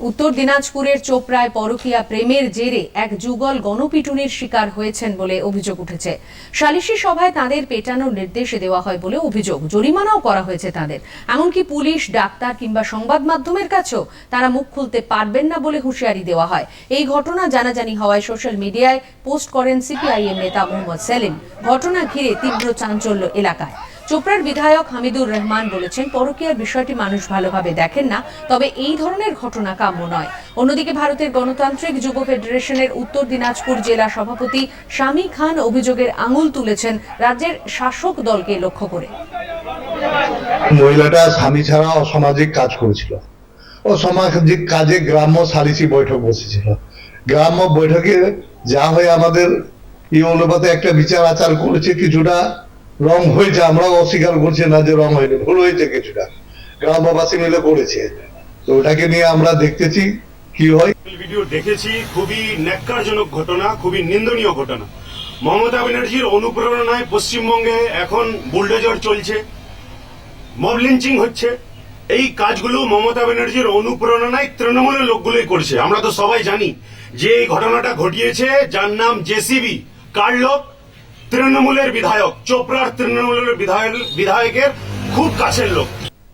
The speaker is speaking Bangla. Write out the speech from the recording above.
উত্তর দিনাজপুরের চোপড়ায় পরকীয়া প্রেমের জেরে এক যুগল গণপিটুনির শিকার হয়েছেন বলে অভিযোগ উঠেছে। সালিশি সভায় তাদের পেটানোর নির্দেশ দেওয়া হয় বলে অভিযোগ। জরিমানাও করা হয়েছে তাদের। এমনকি পুলিশ, ডাক্তার কিংবা সংবাদ মাধ্যমের কাছেও তারা মুখ খুলতে পারবেন না বলে হুঁশিয়ারি দেওয়া হয়। এই ঘটনা জানাজানি হওয়ায় সোশ্যাল মিডিয়ায় পোস্ট করেন সিপিআইএম নেতা মোহাম্মদ সেলিম। ঘটনা ঘিরে তীব্র চাঞ্চল্য এলাকায়। চোপড়ার বিধায়ক হামিদুর রহমান বলেছেন, পরকীয়ার বিষয়টি মানুষ ভালোভাবে দেখেন না, তবে এই ধরনের ঘটনা কাম্য নয়। অন্যদিকে ভারতের গণতান্ত্রিক যুব ফেডারেশনের উত্তর দিনাজপুর জেলা সভাপতি শামী খান অভিযোগের আঙুল তুলেছেন রাজ্যের শাসক দলকে লক্ষ্য করে। মহিলাটা স্বামী ছাড়া অসামাজিক কাজ করেছিল। অসামাজিক কাজে গ্রাম্য সালিসি বৈঠক বসেছিল। গ্রাম্য বৈঠকে যা হয়ে আমাদের এই অনুপাতে একটা বিচার আচার করেছে, কিছুটা রং হয়েছে আমরাও অস্বীকার করছি না যে রং হয়নি ভুল হয়েছে কিছুটা। গ্রামবাসী মিলে করেছে। তো ওটাকে নিয়ে আমরা দেখতেছি কি হয়। ভিডিও দেখেছি, খুবই ন্যাক্কারজনক ঘটনা, খুবই নিন্দনীয় ঘটনা। মমতা ব্যানার্জির অনুপ্রেরণায় পশ্চিমবঙ্গে এখন বুলডোজার চলছে, মব লিঞ্চিং হচ্ছে। এই কাজগুলো মমতা ব্যানার্জির অনুপ্রেরণায় তৃণমূলের লোকগুলোই করছে। আমরা তো সবাই জানি যে এই ঘটনাটা ঘটিয়েছে, যার নাম জেসিবি, কার লোক? তৃণমূলের বিধায়ক চোপড়ার তৃণমূলের বিধায়ক বিধায়কের খুব কাছের লোক।